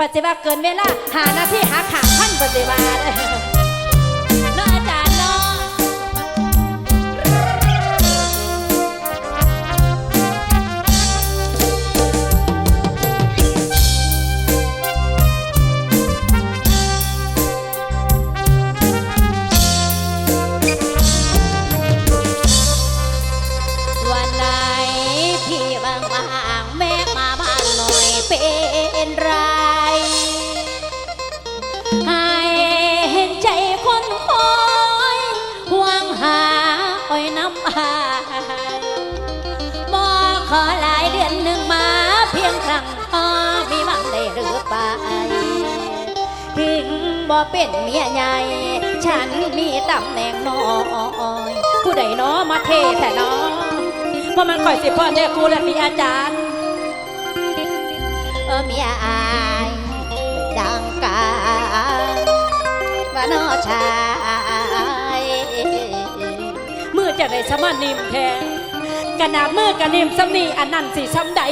ปฏิบัติเกินเวลาหาหน้าที่หาขาพันปฏิบัติ เป็นเมียใหญ่ ฉันมีตำแหน่งน้อยผู้ใดน้อมาเทแต่น้อเพราะมันคอยสิพ่อเนี่ยกูและมีอาจารย์ เออเมียอายดังกาว่าน้อชายมือจะได้สมานิมแทนกระนาบมือกระนิมสำนีอันนั้นสิซ้ำใด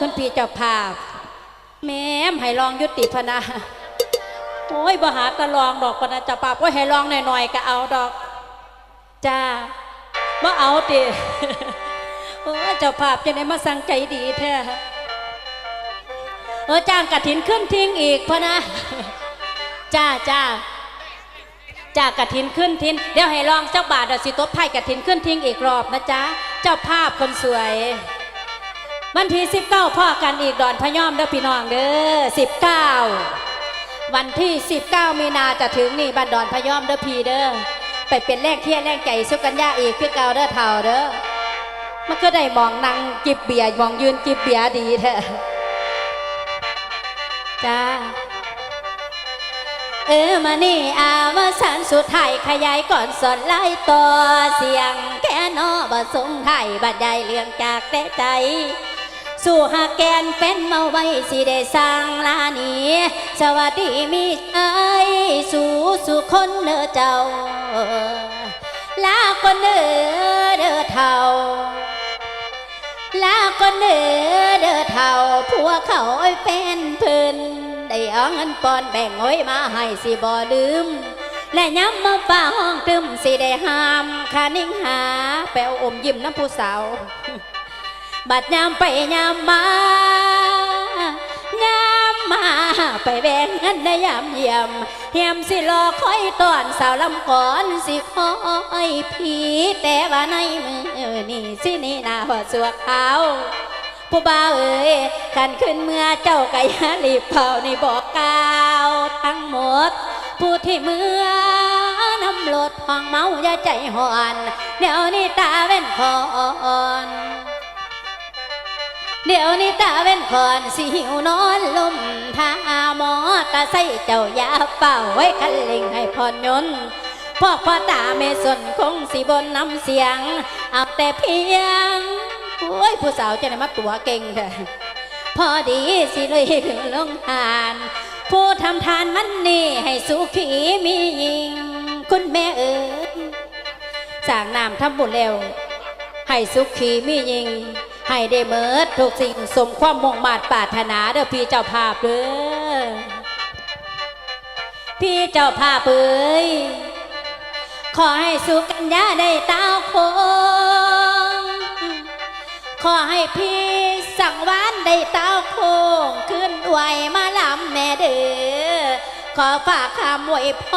คุณพี่เจ้าภาพ แม่มให้ลองยุติพนาโอ้ยบหาตะลองดอกปนจะาภาพโอ้ยให้ลองหน่อยๆก็เอาดอกจ้าบ่เอาติโอ้เจ้าภาพจะได้มาสั่งใจดีแท้เออจ้างกระถินขึ้นทิ้งอีกพนะจ้าจ้าจ้ากระถินขึ้นทิ้งเดี๋ยวให้ลองเจ้าบาทเดี๋ยวสิตบไพ่กระถินขึ้นทิ้งอีกรอบนะจ้าเจ้าภาพคนสวย วันที่ 19พ่อกันอีกดอนพะย่อมเด้อพี่น้องเด้อ19 วันที่ 19 มีนาจะถึงนี่บันดอนพะย่อมเด้อพี่เด้อไปเป็นแรงเที่ยแรงใจสุกัญญาอีกคือเก่าเด้อเท่าเด้อมันก็ได้มองนั่งจิบเบียร์มองยืนจิบเบียร์ดีแท้จ้าเออมานี่อาวสันสุดท้ายขยายก่อนสอนไล่ต่อเสียง แค่นอบ่สงไทยบัดใหญ่เรื่องจากแต่ใจ สู่หาแกนเป็นมาไว้สิได้สร้างลานีสวัสดีมีไอสู่สู่คนเด้อเจ้า ลาคนเด้อเด้อเท่า ลาคนเด้อเด้อเท่าผัวเขาไอ้แฟนเพิ่นได้เอาเงินปอนแบ่งไว้มาให้สิบ่ลืมและย้ำมาฝ่าห้องตึมสิได้ห้ามคานิ่งหา แปลอมยิ้มน้ำผู้สาว บัดยามไปยามมายามมาไปแบ่งเงินในยามเยี่ยมเฮียมสิรอคอยตอนสาวลำก่อนสิคอยผีแต่ว่าในมือนี่สินี่นาหัวสัวขาวผู้บ่าวเอ๋ยกันขึ้นเมื่อเจ้าก็อย่ารีบเผาในบอกกล่าวทั้งหมด ผู้ที่เมื่อน้ำรถห้องเมาอย่าใจหอนเดี๋ยวนี้ตาเว้นคอน เดี๋ยวนี้ตาเว้นคอนสิหิวนอนลมทาหมอตาใส่เจ้ายาเป่าไว้คันเล่งให้พรยนพวกพ่อตาเมสนคงสิบนน้ำเสียง เอาแต่เพียงโอ้ยผู้สาวจะได้มาตัวเก่งเถอะพอดีสิเลยถึงลงทาน ผู้ทำทานมันนี่ให้สุขีมียิง คุณแม่เอ๋ยสร้างน้ำทำบุญแล้วให้สุขีมียิง ให้ได้เมิดทุกสิ่งสมความมุ่งมาตรปรารถนาเด้อพี่เจ้าภาพเด้อพี่เจ้าภาพเอ้ยขอให้สุกัญญาได้ตาคง ขอให้พี่สังวานได้ตาคง ขึ้นอวมาลำแม่เด้อ ขอฝากคำวยพ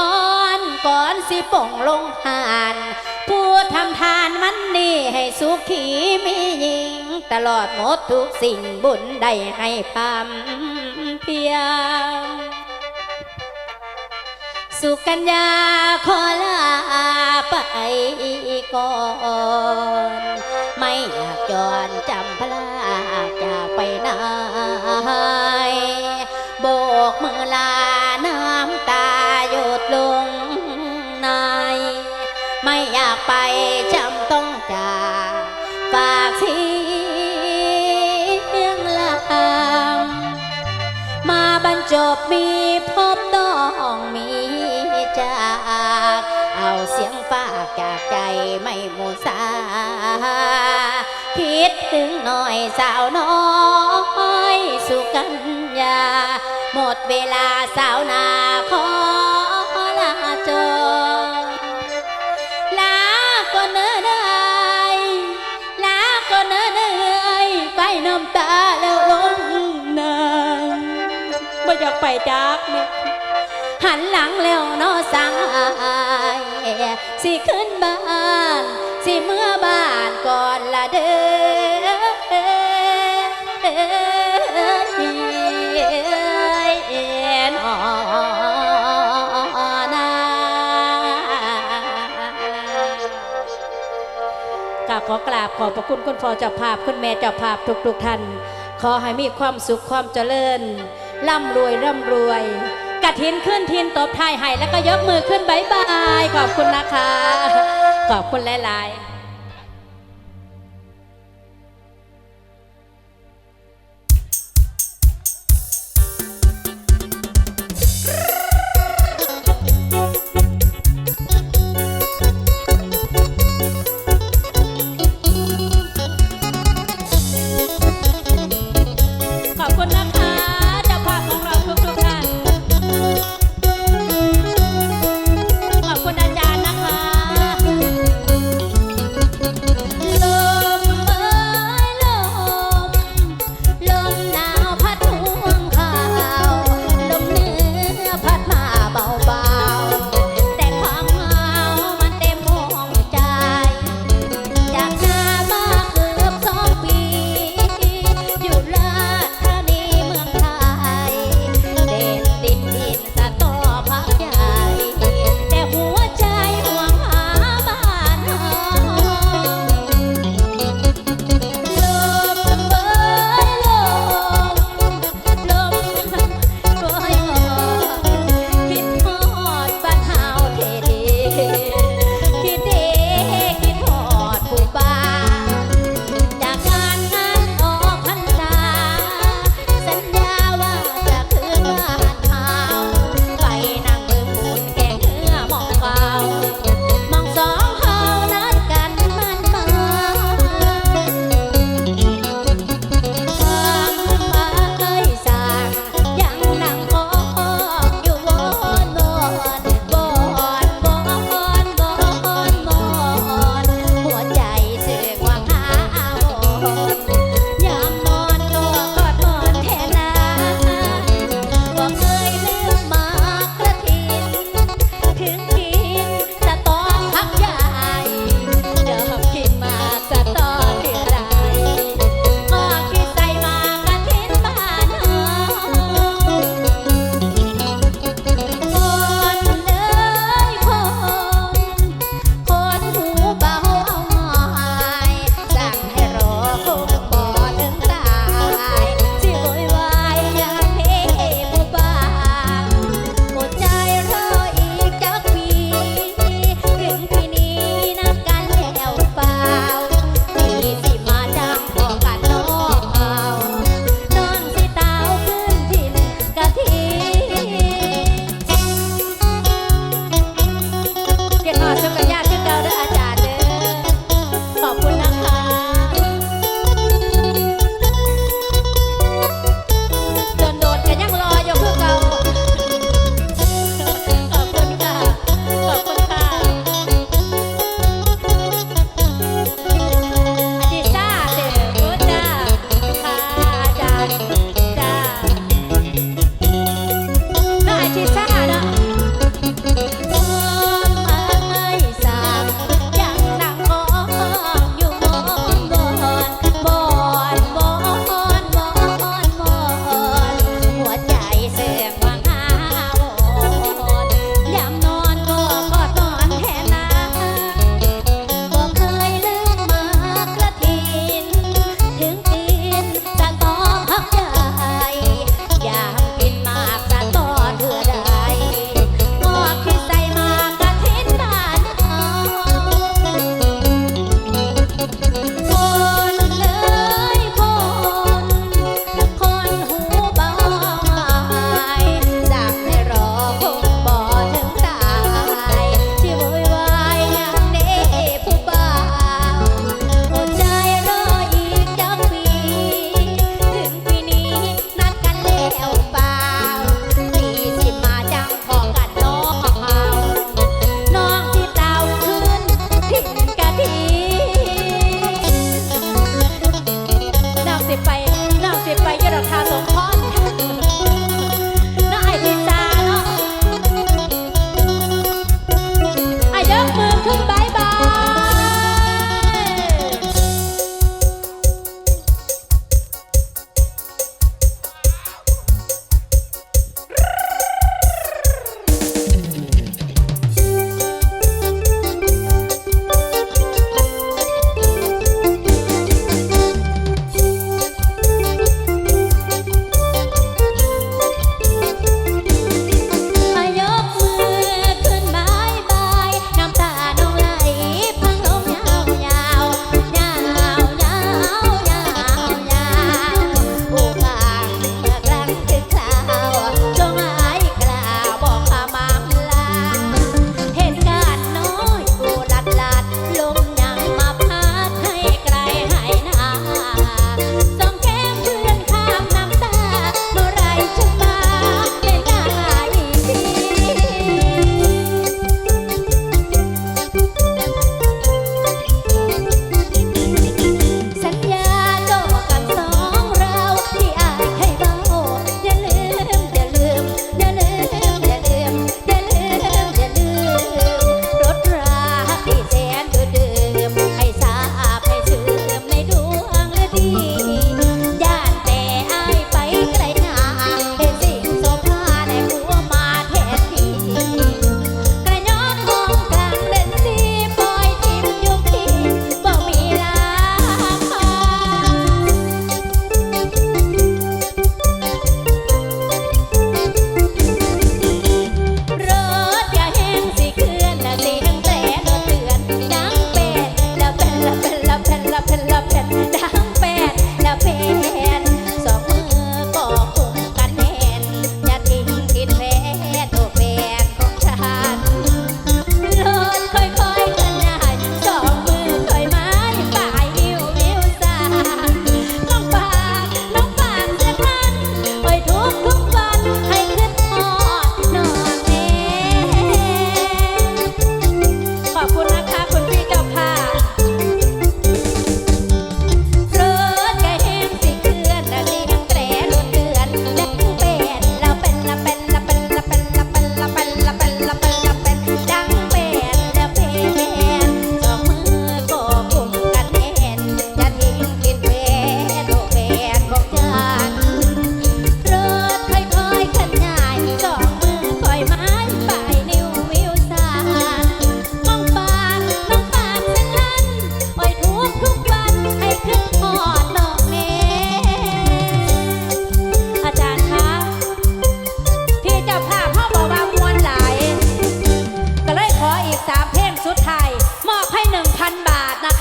รก่อนสิป่งลงหานผู้ทำทานมันนี่ให้สุขีมียิง ตลอดหมดทุกสิ่งบุญได้ให้พำเพียงสุกัญญาขอลาไปก่อน ไม่อยากย้อนจำพลาจากไปไหนโบกมือลา บรรจบมีพบต้องมีจาก เอาเสียงฝากจากใจไม่มูสา คิดถึงหน่อยสาวน้อยสุกัญญา หมดเวลาสาวนา หันหลังแล้วนอสายสิขึ้นบ้านสิเมื่อบ้านก่อนละเด้อนากราบขอกราบขอบพระคุณคุณพ่อเจ้าภาพคุณแม่เจ้าภาพทุกๆท่าน ขอให้มีความสุขความเจริญร่ำรวยร่ำรวย ระถินขึ้นทินตบท้ายให้แล้วก็ยกมือขึ้นบายบาย ขอบคุณนะคะ ขอบคุณหลาย ๆ